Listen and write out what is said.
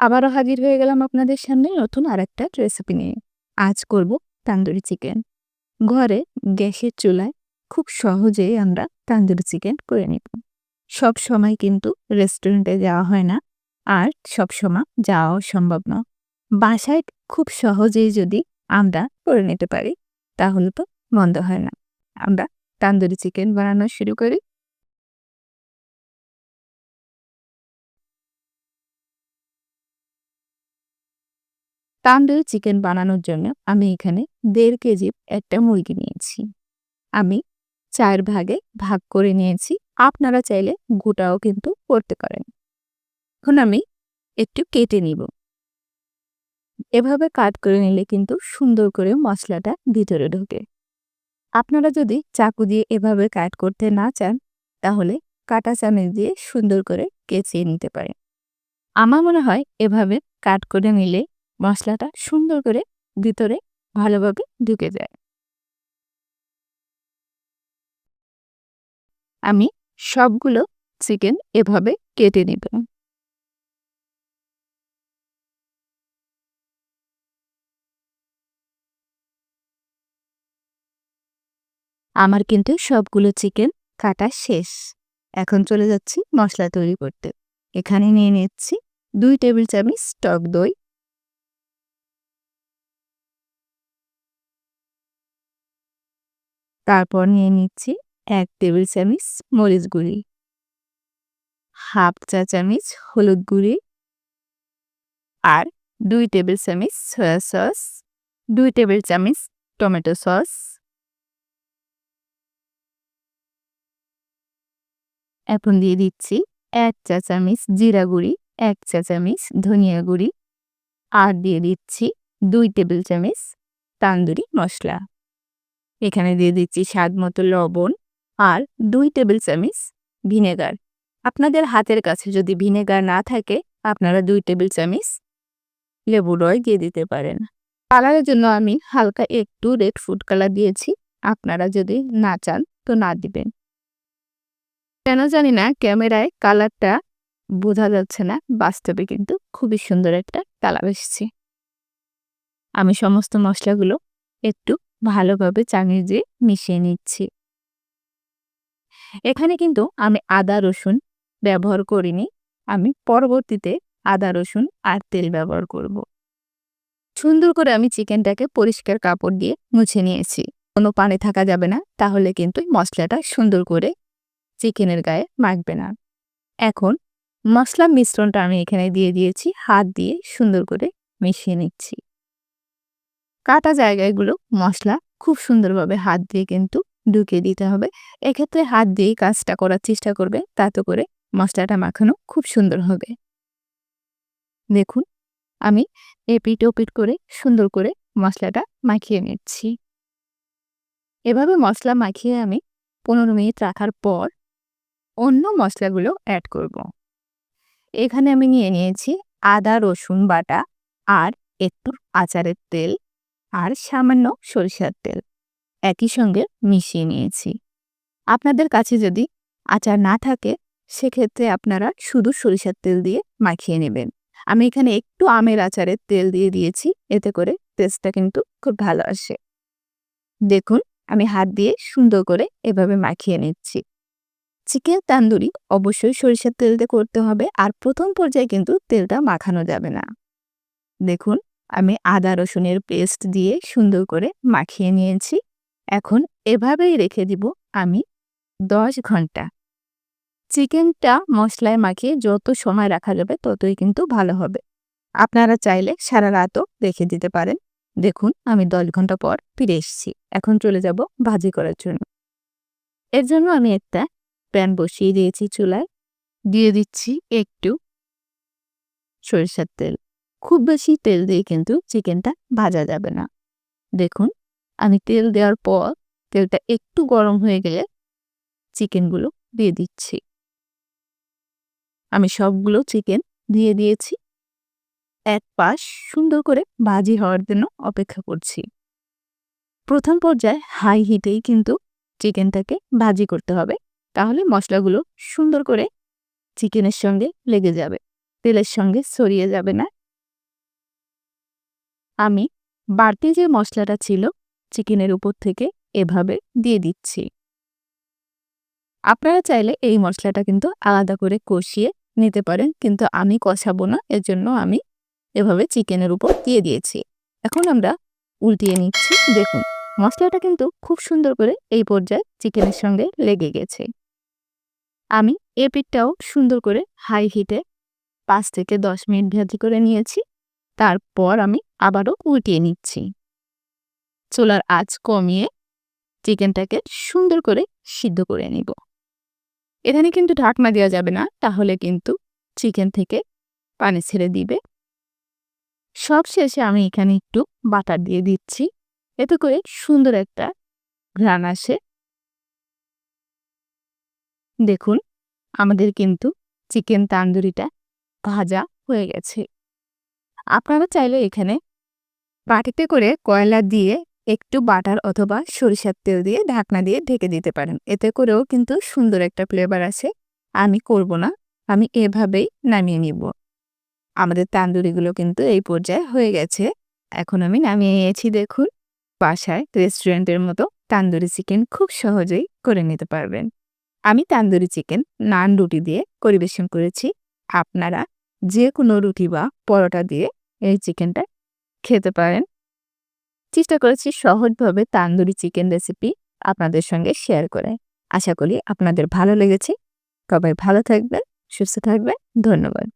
আবারও হাজির হয়ে গেলাম আপনাদের সামনে নতুন আরেকটা রেসিপি নিয়ে। আজ করব তান্দুরি চিকেন ঘরে গ্যাসের চুলায় খুব সহজেই আমরা তান্দুরি চিকেন করে নিব। সব সময় কিন্তু রেস্টুরেন্টে যাওয়া হয় না, আর সব সময় যাওয়াও সম্ভব না বাসায় খুব সহজেই যদি আমরা করে নিতে পারি, তাহলে তো মন্দ হয় না। আমরা তান্দুরি চিকেন বানানো শুরু করি। তান্দুরি চিকেন বানানোর জন্য আমি এখানে দেড় কেজি একটা মুরগি নিয়েছি। আমি চার ভাগে ভাগ করে নিয়েছি। আপনারা চাইলে গোটাও কিন্তু করতে পারেন। এখন আমি একটু কেটে নিব। এভাবে কাট করে নিলে কিন্তু সুন্দর করে মশলাটা ভিতরে ঢোকে। আপনারা যদি চাকু দিয়ে এভাবে কাট করতে না চান, তাহলে কাটা চামচ দিয়ে সুন্দর করে কেচিয়ে নিতে পারেন। আমার মনে হয় এভাবে কাট করে নিলে মশলাটা সুন্দর করে ভিতরে ভালোভাবে ঢুকে যায়। আমি সবগুলো চিকেন এভাবে কেটে নিব। আমার কিন্তু সবগুলো চিকেন কাটা শেষ। এখন চলে যাচ্ছি মশলা তৈরি করতে। এখানে নিয়ে নিচ্ছি দুই টেবিল চামচ টক দই। তারপর নিয়ে নিচ্ছি এক টেবিল চামচ মরিচ গুঁড়ি। হাফ চা চামচ হলুদ গুঁড়ি। আর দুই টেবিল চামচ সয়া সস। দুই টেবিল চামচ টমেটো সস। এখন দিয়ে দিচ্ছি এক চা চামচ জিরা গুঁড়ি, এক চা চামচ ধনিয়া গুঁড়ি। আর দিয়ে দিচ্ছি দুই টেবিল চামচ তান্দুরি মশলা। এখানে দিয়ে দিচ্ছি স্বাদ মতো লবণ আর দুই টেবিল চামচ ভিনেগার। আপনাদের হাতের কাছে যদি ভিনেগার না থাকে, আপনারা দুই টেবিল চামচ লেবু রয় দিয়ে দিতে পারেন। কালারের জন্য আমি হালকা একটু রেড ফুড কালার দিয়েছি। আপনারা যদি না চান, তো না দিবেন। কেন জানি না, ক্যামেরায় কালারটা বোঝা যাচ্ছে না, বাস্তবে কিন্তু খুবই সুন্দর একটা কালার এসেছে। আমি সমস্ত মশলাগুলো একটু ভালোভাবে চাঙিয়ে মিশিয়ে নিচ্ছি। এখানে কিন্তু আমি আদা, রসুন ব্যবহার করিনি। আমি পরবর্তীতে আদা, রসুন আর তেল ব্যবহার করব। সুন্দর করে আমি চিকেনটাকে পরিষ্কার কাপড় দিয়ে মুছে নিয়েছি। কোনো পানি থাকা যাবে না, তাহলে কিন্তু মশলাটা সুন্দর করে চিকেনের গায়ে মাখবে না। এখন মশলা মিশ্রণটা আমি এখানে দিয়ে দিয়েছি। হাত দিয়ে সুন্দর করে মিশিয়ে নিচ্ছি। কাটা জায়গাগুলো মশলা খুব সুন্দরভাবে হাত দিয়ে কিন্তু ঢুকিয়ে দিতে হবে। এক্ষেত্রে হাত দিয়েই কাজটা করার চেষ্টা করবে, তাতে করে মশলাটা মাখানো খুব সুন্দর হবে। দেখুন, আমি এপিট ওপিট করে সুন্দর করে মশলাটা মাখিয়ে নিচ্ছি। এভাবে মশলা মাখিয়ে আমি পনেরো মিনিট রাখার পর অন্য মশলাগুলো অ্যাড করব। এখানে আমি নিয়ে নিয়েছি আদা, রসুন বাটা আর একটু আচারের তেল। আর সামান্য সরিষার তেল। একই সঙ্গে মিশিয়ে নিয়েছি। আপনাদের কাছে যদি আচার না থাকে, সেক্ষেত্রে আপনারা শুধু সরিষার তেল দিয়ে মাখিয়ে নেবেন। আমি এখানে একটু আমের আচারের তেল দিয়ে দিয়েছি, এতে করে টেস্টটা কিন্তু খুব ভালো আসে। দেখুন, আমি হাত দিয়ে সুন্দর করে এভাবে মাখিয়ে নিচ্ছি। চিকেন তান্দুরি অবশ্যই সরিষার তেল দিয়ে করতে হবে, আর প্রথম পর্যায়ে কিন্তু তেলটা মাখানো যাবে না। দেখুন আমি আদা রসুনের পেস্ট দিয়ে সুন্দর করে মাখিয়ে নিয়েছি। এখন এভাবেই রেখে দিব আমি দশ ঘণ্টা। চিকেনটা মশলায় মাখিয়ে যত সময় রাখা যাবে ততই কিন্তু ভালো হবে। আপনারা চাইলে সারা রাতও রেখে দিতে পারেন। দেখুন, আমি দশ ঘণ্টা পর ফিরে এসেছি। এখন চলে যাব ভাজি করার জন্য। এর জন্য আমি একটা প্যান বসিয়ে দিয়েছি চুলায়। দিয়ে দিচ্ছি একটু সরিষার তেল। খুব বেশি তেল দিয়ে কিন্তু চিকেনটা ভাজা যাবে না। দেখুন, আমি তেল দেওয়ার পর তেলটা একটু গরম হয়ে গেলে চিকেনগুলো দিয়ে দিচ্ছি। আমি সবগুলো চিকেন দিয়ে দিয়েছি। এক পাশ সুন্দর করে ভাজি হওয়ার জন্য অপেক্ষা করছি। প্রথম পর্যায়ে হাই হিটেই কিন্তু চিকেনটাকে ভাজি করতে হবে। তাহলে মশলাগুলো সুন্দর করে চিকেনের সঙ্গে লেগে যাবে। তেলের সঙ্গে ছড়িয়ে যাবে না। আমি বাড়তি যে মশলাটা ছিল চিকেনের উপর থেকে এভাবে দিয়ে দিচ্ছি। আপনারা চাইলে এই মশলাটা কিন্তু আলাদা করে কষিয়ে নিতে পারেন, কিন্তু আমি কষাবো না, এর জন্য আমি এভাবে চিকেনের উপর দিয়ে দিয়েছি। এখন আমরা উল্টিয়ে নিচ্ছি, দেখুন, মশলাটা কিন্তু খুব সুন্দর করে এই পর্যায়ে চিকেনের সঙ্গে লেগে গেছে। আমি এ পিঠটাও সুন্দর করে হাই হিটে পাঁচ থেকে দশ মিনিট ভাজি করে নিয়েছি। তারপর আমি আবারও উল্টিয়ে নিচ্ছি। চুলার আঁচ কমিয়ে চিকেনটাকে সুন্দর করে সিদ্ধ করে নিব। এখানে কিন্তু ঢাকনা দেওয়া যাবে না, তাহলে কিন্তু চিকেন থেকে পানি ছেড়ে দিবে। সব শেষে আমি এখানে একটু বাটার দিয়ে দিচ্ছি, এতে করে সুন্দর একটা ঘ্রাণ আসে। দেখুন, আমাদের কিন্তু চিকেন তান্দুরিটা ভাজা হয়ে গেছে। আপনারা চাইলে এখানে বাটিতে করে কয়লা দিয়ে একটু বাটার অথবা সরিষার তেল দিয়ে ঢাকনা দিয়ে ঢেকে দিতে পারেন। এতে করেও কিন্তু সুন্দর একটা ফ্লেভার আছে আমি করব না, আমি এভাবেই নামিয়ে নিব। আমাদের তান্দুরিগুলো কিন্তু এই পর্যায়ে হয়ে গেছে। এখন আমি নামিয়ে নিয়েছি, দেখুন। বাসায় রেস্টুরেন্টের মতো তান্দুরি চিকেন খুব সহজেই করে নিতে পারবেন। আমি তান্দুরি চিকেন নান রুটি দিয়ে পরিবেশন করেছি। আপনারা যে কোনো রুটি বা পরোটা দিয়ে এই চিকেনটা খেতে পারেন। চেষ্টা করেছি সহজভাবে তান্দুরি চিকেন রেসিপি আপনাদের সঙ্গে শেয়ার করে। আশা করি আপনাদের ভালো লেগেছে। সবাই ভালো থাকবেন, সুস্থ থাকবেন। ধন্যবাদ।